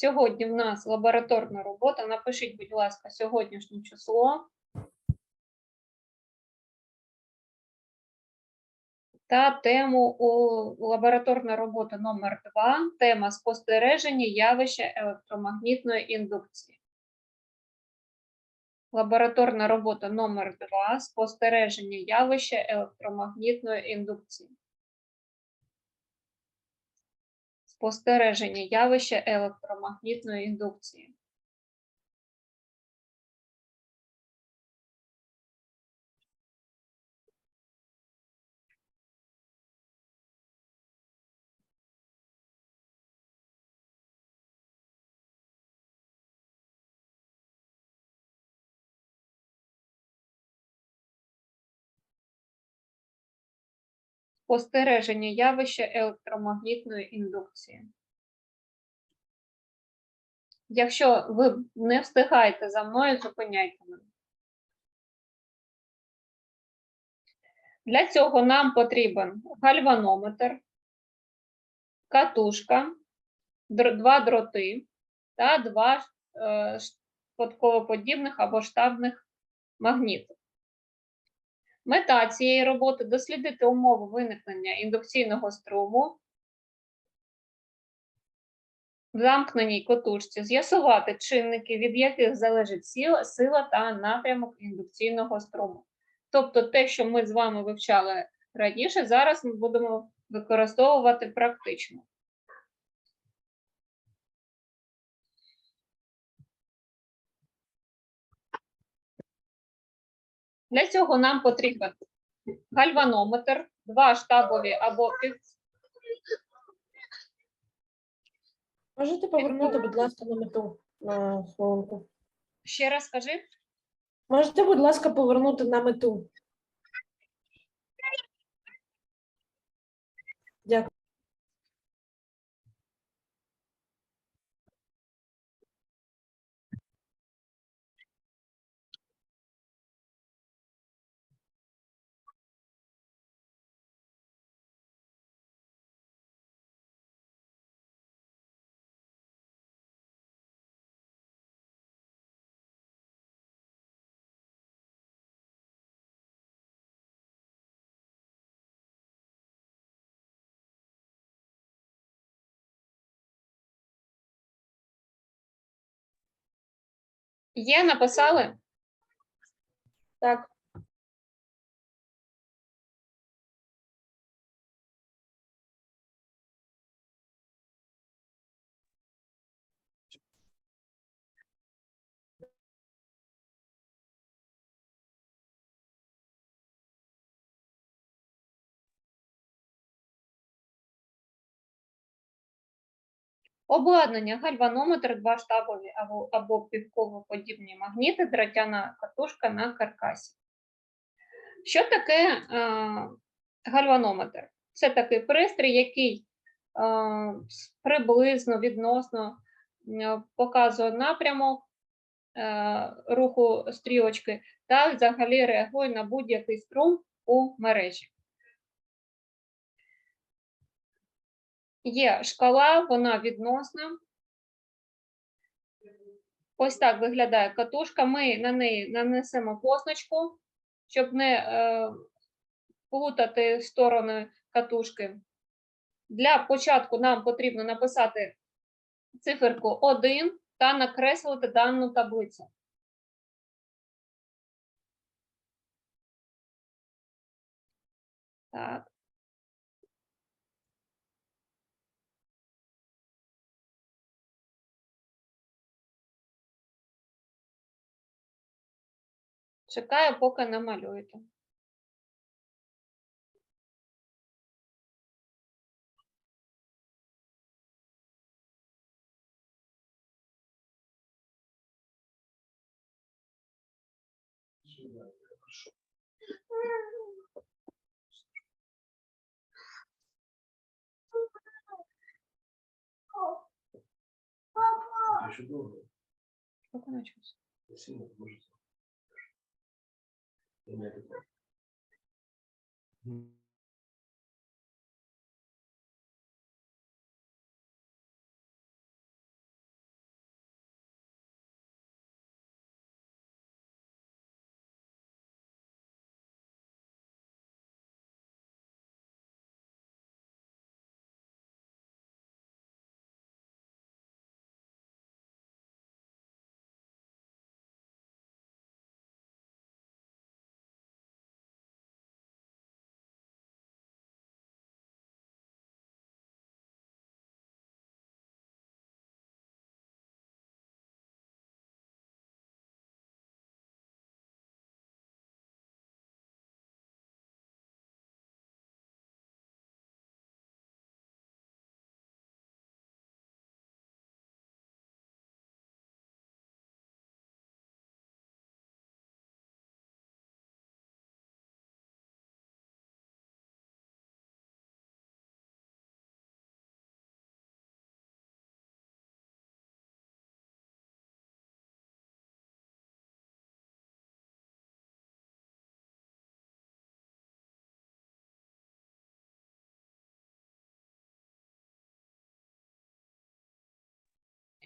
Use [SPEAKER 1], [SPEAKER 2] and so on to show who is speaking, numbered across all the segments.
[SPEAKER 1] Сьогодні в нас лабораторна робота. Напишіть, будь ласка, сьогоднішнє число. Та тему лабораторна робота номер 2 тема спостереження явища електромагнітної індукції. Лабораторна робота номер 2 спостереження явища електромагнітної індукції. Спостереження явища електромагнітної індукції. Спостереження явища електромагнітної індукції. Якщо ви не встигаєте за мною, зупиняйте мене. Для цього нам потрібен гальванометр, катушка, два дроти та два е, або штабних магніти. Мета цієї роботи дослідити умови виникнення індукційного струму в замкненій котушці, з'ясувати чинники, від яких залежить сила, та напрямок індукційного струму. Тобто те, що ми з вами вивчали раніше, зараз ми будемо використовувати практично. Для цього нам потрібен гальванометр, два штабові або пів.
[SPEAKER 2] Можете повернути, будь ласка, на мету на хвилинку.
[SPEAKER 1] Ще раз скажи.
[SPEAKER 2] Можете, будь ласка, повернути на мету. Дякую.
[SPEAKER 1] Є, написали?
[SPEAKER 2] Так,
[SPEAKER 1] Обладнання, гальванометр, два штабові або, або півковоподібні магніти, дротяна катушка на каркасі. Що таке е, гальванометр? Це такий пристрій, який е, приблизно відносно показує напрямок е, руху стрілочки та взагалі реагує на будь-який струм у мережі. Є шкала, вона відносна. Ось так виглядає катушка. Ми на неї нанесемо позначку, щоб не е, плутати сторони катушки. Для початку нам потрібно написати циферку 1 та накреслити дану таблицю. Так. Чекаю, поки намалюєте.
[SPEAKER 3] Еще долго.
[SPEAKER 1] Поки начався.
[SPEAKER 3] Сильно может. У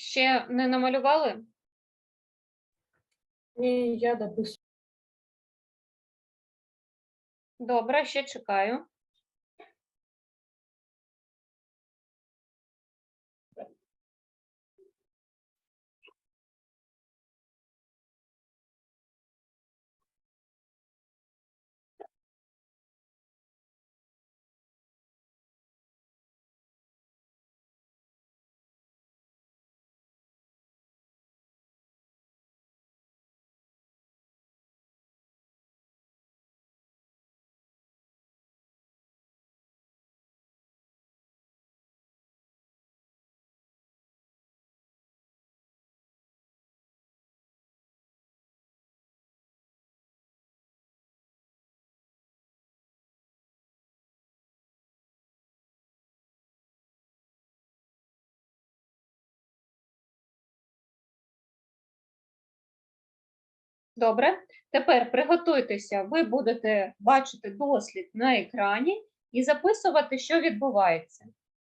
[SPEAKER 1] Ще не намалювали?
[SPEAKER 2] Ні, я дописую.
[SPEAKER 1] Добре, ще чекаю. Добре. Тепер приготуйтеся. Ви будете бачити дослід на екрані і записувати, що відбувається.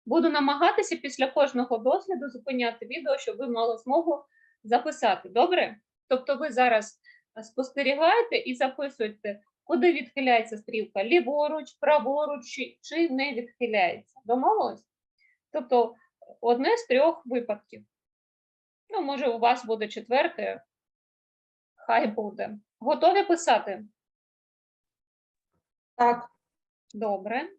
[SPEAKER 1] Буду намагатися після кожного досліду зупиняти відео, щоб ви мали змогу записати. Добре? Тобто ви зараз е, спостерігаєте і записуєте, куди відхиляється стрілка, ліворуч, праворуч чи, не відхиляється. Домовились? Тобто одне з трьох випадків. Ну, може, у вас буде четверте, хай буде. Готові писати?
[SPEAKER 2] Так,
[SPEAKER 1] Добре.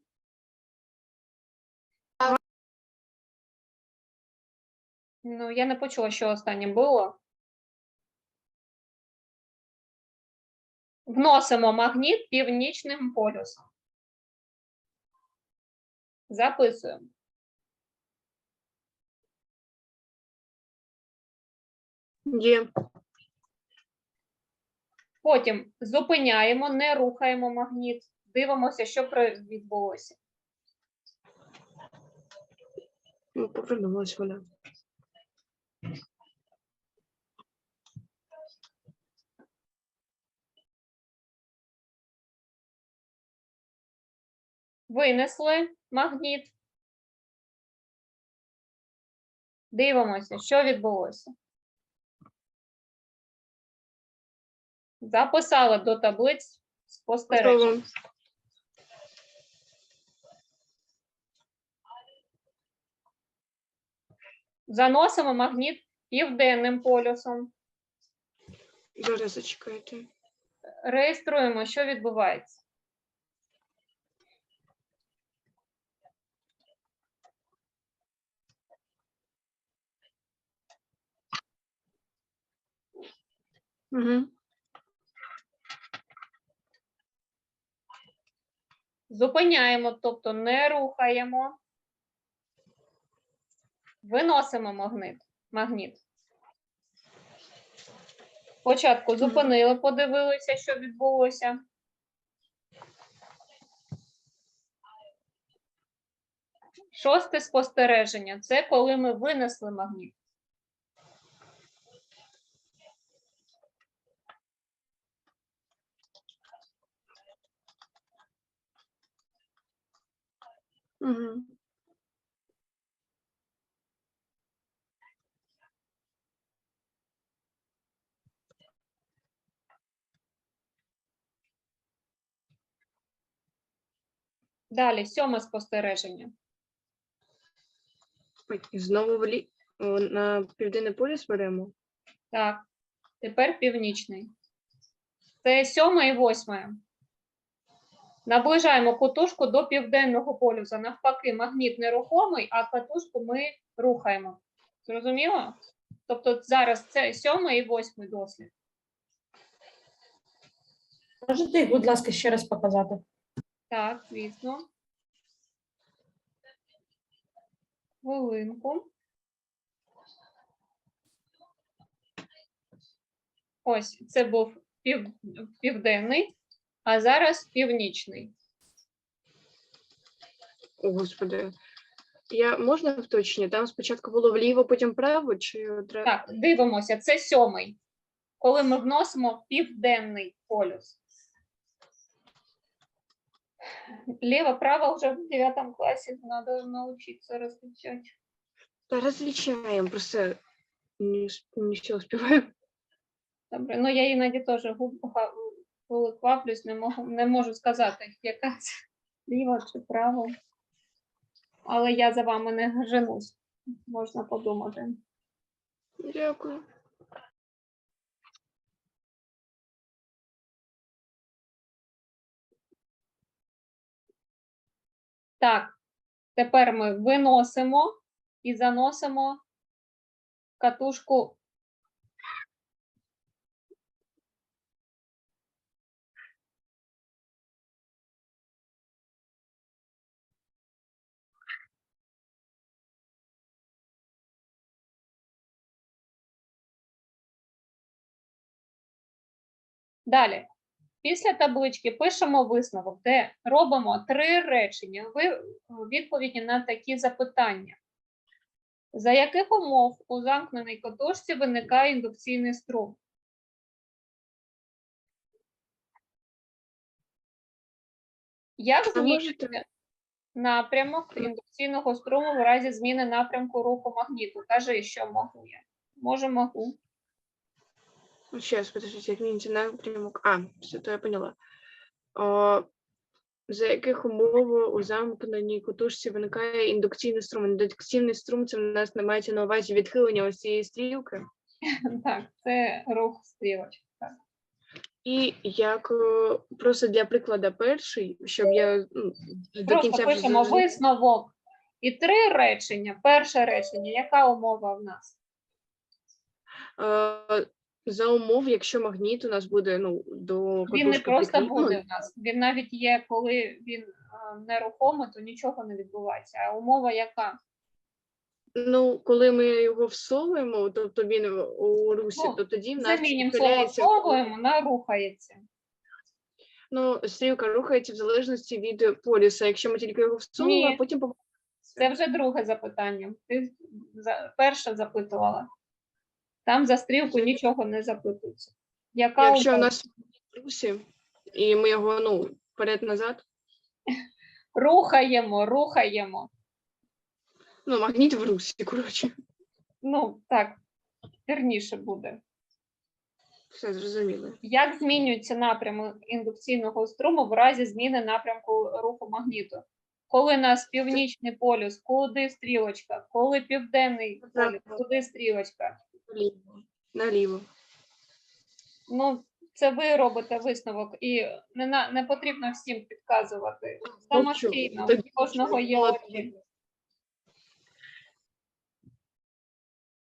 [SPEAKER 1] Ну, я не почула, що останнє було. Вносимо магніт північним полюсом. Записуємо.
[SPEAKER 3] Є.
[SPEAKER 1] Потім зупиняємо, не рухаємо магніт, дивимося, що відбулося.
[SPEAKER 3] Ну, Повернулась вона.
[SPEAKER 1] Винесли магніт. Дивимося, що відбулося. Записали до таблиць спостережень. Заносимо магніт південним полюсом.
[SPEAKER 3] Зараз зачекайте.
[SPEAKER 1] Реєструємо, що відбувається.
[SPEAKER 3] Угу.
[SPEAKER 1] Зупиняємо, тобто не рухаємо. Виносимо магніт. магніт. Спочатку зупинили, подивилися, що відбулося. Шосте спостереження це коли ми винесли магніт.
[SPEAKER 3] Угу.
[SPEAKER 1] Далі, сьоме спостереження.
[SPEAKER 3] Ой, знову в лі... О, на південний полюс беремо.
[SPEAKER 1] Так, тепер північний. Це сьоме і восьме. Наближаємо катушку до південного полюса. Навпаки, магніт нерухомий, а катушку ми рухаємо. Зрозуміло? Тобто зараз це сьомий і восьмий дослід.
[SPEAKER 2] можете будь ласка, ще раз показати?
[SPEAKER 1] Так, звісно. Хвилинку. Ось, це був пів, південний, а зараз північний.
[SPEAKER 3] О, господи. Я можна вточнення? Там спочатку було вліво, потім вправо, чи одразу?
[SPEAKER 1] Так, дивимося, це сьомий. Коли ми вносимо південний полюс. Ліво-право вже в 9 класі треба навчитися розлічати.
[SPEAKER 3] Та розлічаємо, просто не, не все успеваю.
[SPEAKER 1] Добре, ну я іноді теж губ- коли кваплюсь, не можу, не можу сказати, яка це ліва чи право. Але я за вами не женусь, можна подумати.
[SPEAKER 3] Дякую.
[SPEAKER 1] Так, тепер ми виносимо і заносимо катушку. Далі. Після таблички пишемо висновок, де робимо три речення ви відповіді на такі запитання. За яких умов у замкненій катушці виникає індукційний струм? Як змінюється напрямок індукційного струму в разі зміни напрямку руху магніту? Кажи, що можу я. Може, можу.
[SPEAKER 3] Сейчас, подождите, отмените напрямок. А, все, то я поняла. А, за яких умов у замкненій кутушці виникає індукційний струм? Індукційний струм це в нас не мається на увазі відхилення ось цієї стрілки.
[SPEAKER 1] Так, це рух стрілочки. Так.
[SPEAKER 3] І як е, просто для прикладу перший, щоб я ну, до
[SPEAKER 1] Просто
[SPEAKER 3] кінця вже
[SPEAKER 1] пишемо
[SPEAKER 3] зрозуміла.
[SPEAKER 1] висновок. І три речення. Перше речення, яка умова в нас?
[SPEAKER 3] Е, За умов, якщо магніт у нас буде ну, до
[SPEAKER 1] Він не просто
[SPEAKER 3] прикріп- ну,
[SPEAKER 1] буде в нас. Він навіть є, коли він нерухомий, то нічого не відбувається. А умова яка?
[SPEAKER 3] Ну, коли ми його всовуємо, тобто він у русі,
[SPEAKER 1] Ну,
[SPEAKER 3] то тоді в нас
[SPEAKER 1] Замінюємо слово
[SPEAKER 3] відхиляється-
[SPEAKER 1] словуємо на рухається.
[SPEAKER 3] Ну, стрілка рухається в залежності від полюса. Якщо ми тільки його всунули, а потім
[SPEAKER 1] Це вже друге запитання. Ти за- перше запитувала. Там за стрілку нічого не запитується. Яка
[SPEAKER 3] якщо у нас в русі, і ми його ну вперед-назад,
[SPEAKER 1] Рухаємо, рухаємо.
[SPEAKER 3] ну магніт в русі, коротше,
[SPEAKER 1] Ну, так, вірніше буде.
[SPEAKER 3] все зрозуміло.
[SPEAKER 1] Як змінюється напрямок індукційного струму в разі зміни напрямку руху магніту? Коли у нас північний полюс, куди стрілочка, коли південний полюс, куди стрілочка?
[SPEAKER 3] Наліво. Наліво.
[SPEAKER 1] Ну, це ви робите висновок, і не, на, не потрібно всім підказувати. Самостійно,
[SPEAKER 3] Тоді
[SPEAKER 1] у кожного є
[SPEAKER 3] молодці.
[SPEAKER 1] очі.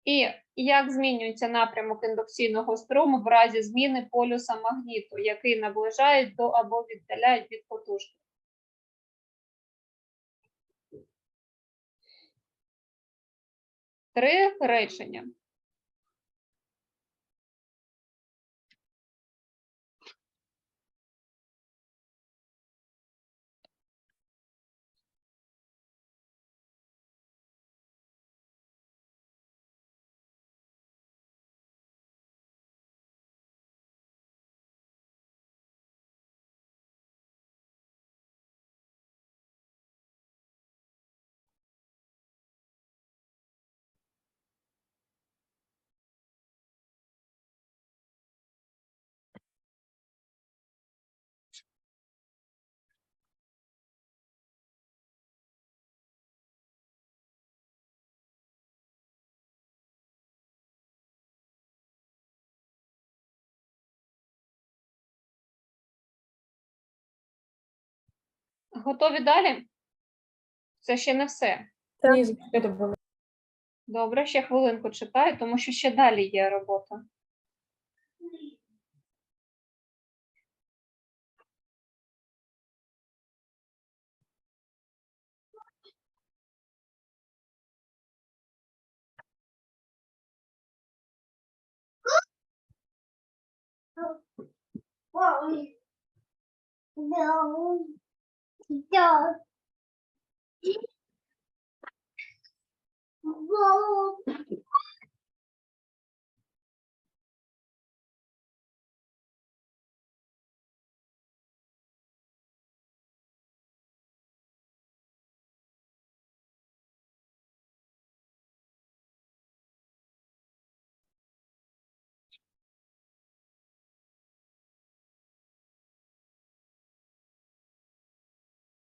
[SPEAKER 1] І як змінюється напрямок індукційного струму в разі зміни полюса магніту, який наближають до або віддаляють від котушки? Три речення. Готові далі? Це ще не все.
[SPEAKER 2] Так.
[SPEAKER 1] Добре, ще хвилинку читаю, тому що ще далі є робота. Wow. dog.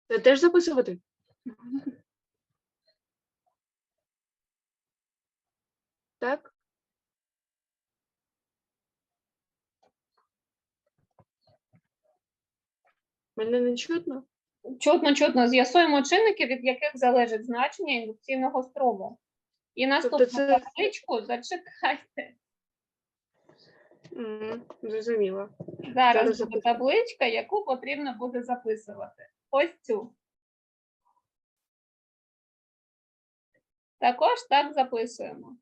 [SPEAKER 3] Це теж записувати? Так? Мене не чутно?
[SPEAKER 1] Чутно, чутно. З'ясуємо чинники, від яких залежить значення індукційного струму. І наступну
[SPEAKER 3] це-
[SPEAKER 1] табличку зачекайте.
[SPEAKER 3] М, Зрозуміло.
[SPEAKER 1] Зараз буде табличка, яку потрібно буде записувати. Ось цю. Також так записуємо.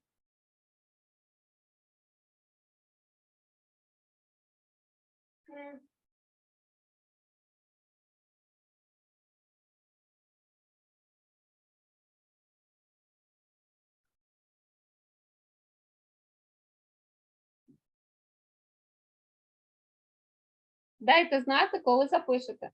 [SPEAKER 1] Дайте знати, коли запишете.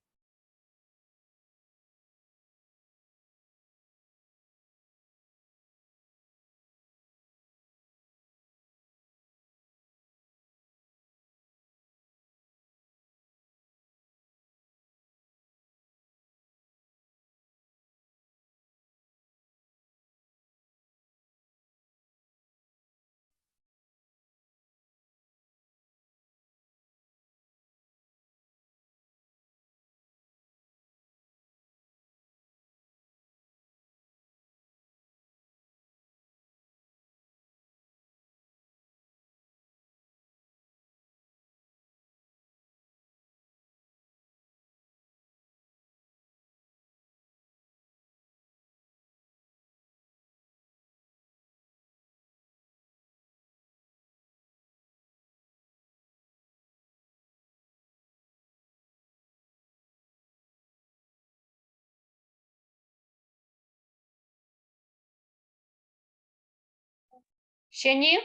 [SPEAKER 1] Ще ні?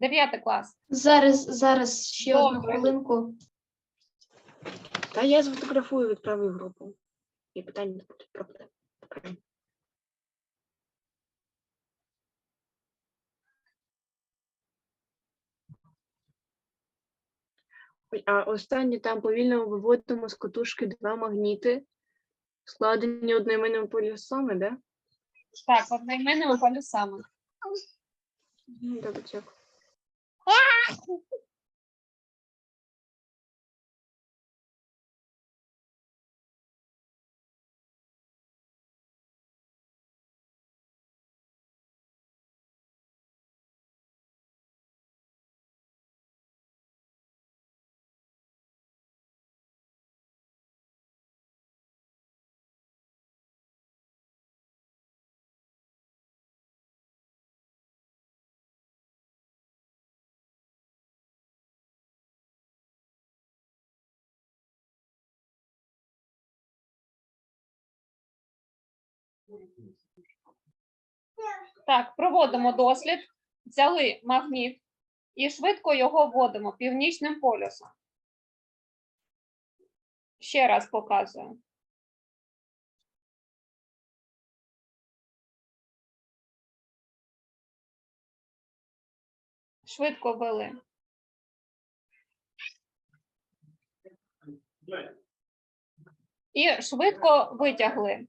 [SPEAKER 1] Дев'ятий клас.
[SPEAKER 4] Зараз, зараз ще одну хвилинку.
[SPEAKER 3] Та я сфотографую, відправлю в групу. І питань не буде проблем. Ой, А останнє там повільно виводимо з котушки два магніти, складені одноіменними полюсами, да?
[SPEAKER 1] Так, одноіменними полюсами.
[SPEAKER 3] Ну, Добре,
[SPEAKER 1] Так, проводимо дослід, взяли магніт і швидко його вводимо північним полюсом. Ще раз показую. Швидко ввели. І швидко витягли.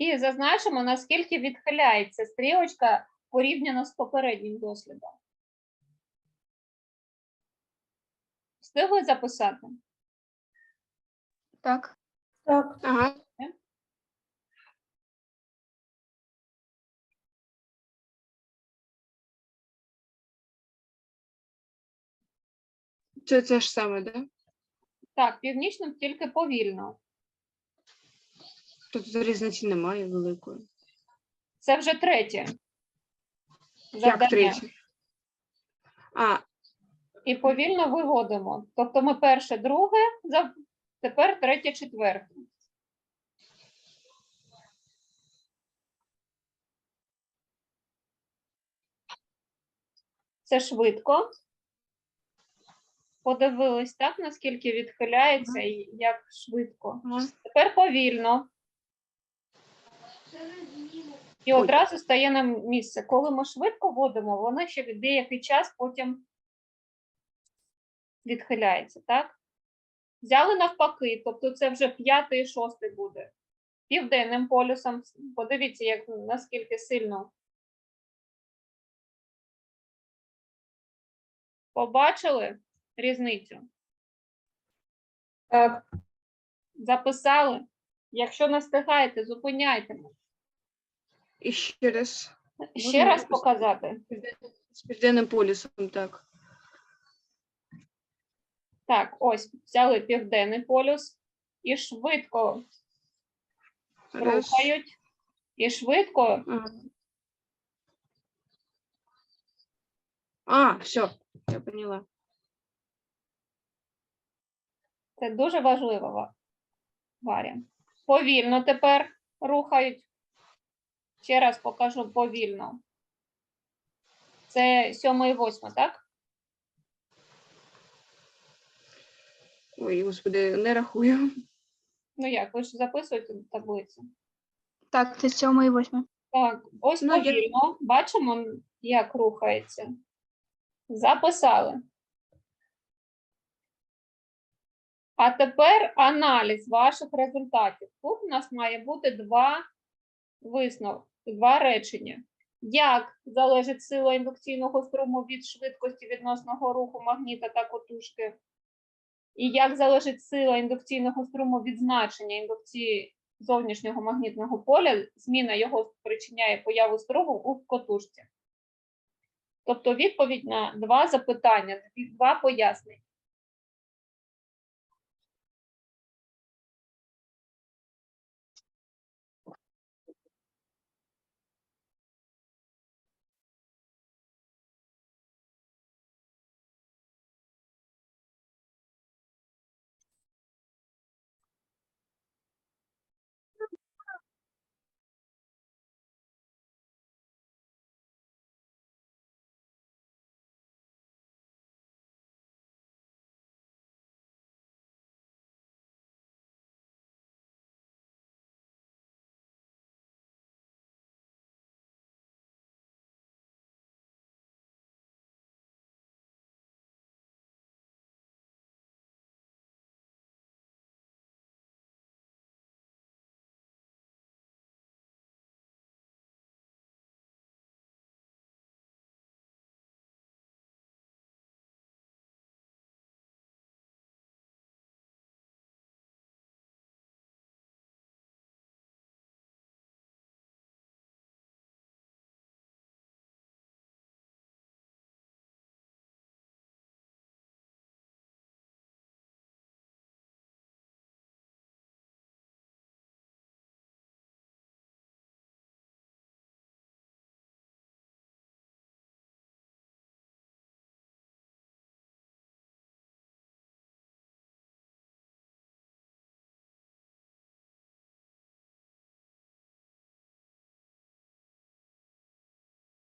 [SPEAKER 1] І зазначимо, наскільки відхиляється стрілочка порівняно з попереднім дослідом. Встигли записати?
[SPEAKER 4] Так.
[SPEAKER 2] Так,
[SPEAKER 3] Ага. Це те ж саме, да?
[SPEAKER 1] Так, північним тільки повільно.
[SPEAKER 3] Тут різниці немає великої.
[SPEAKER 1] Це вже третє.
[SPEAKER 3] Як третє? А,
[SPEAKER 1] І повільно виводимо. Тобто ми перше, друге, тепер третє, четверте. Це швидко. Подивились, так, наскільки відхиляється і як швидко. Тепер повільно. І одразу стає на місце. Коли ми швидко вводимо, воно ще деякий час потім відхиляється, так? Взяли навпаки, тобто це вже п'ятий і шостий буде. Південним полюсом. Подивіться, як наскільки сильно. Побачили різницю?
[SPEAKER 2] Так,
[SPEAKER 1] Записали? Якщо не встигаєте, зупиняйте.
[SPEAKER 3] І ще раз.
[SPEAKER 1] Ще
[SPEAKER 3] Можна
[SPEAKER 1] раз показати.
[SPEAKER 3] З південним полюсом, так.
[SPEAKER 1] Так, ось взяли південний полюс і швидко
[SPEAKER 3] Раз.
[SPEAKER 1] рухають. І швидко
[SPEAKER 3] А. Все, я поняла.
[SPEAKER 1] це дуже важливо, Ва- Варя. Повільно тепер рухають. Ще раз покажу повільно. Це сьоме і восьме, так?
[SPEAKER 3] Ой, господи, не рахую.
[SPEAKER 1] Ну як, ви ж записуєте таблицю.
[SPEAKER 4] Так, це сьоме і восьме.
[SPEAKER 1] Так, ось
[SPEAKER 3] Ну, я-
[SPEAKER 1] повільно. Бачимо, як рухається. Записали. А тепер аналіз ваших результатів. Тут у нас має бути два висновки, два речення. Як залежить сила індукційного струму від швидкості відносного руху магніта та котушки? І як залежить сила індукційного струму від значення індукції зовнішнього магнітного поля, зміна його спричиняє появу струму у котушці. Тобто відповідь на два запитання, два пояснення.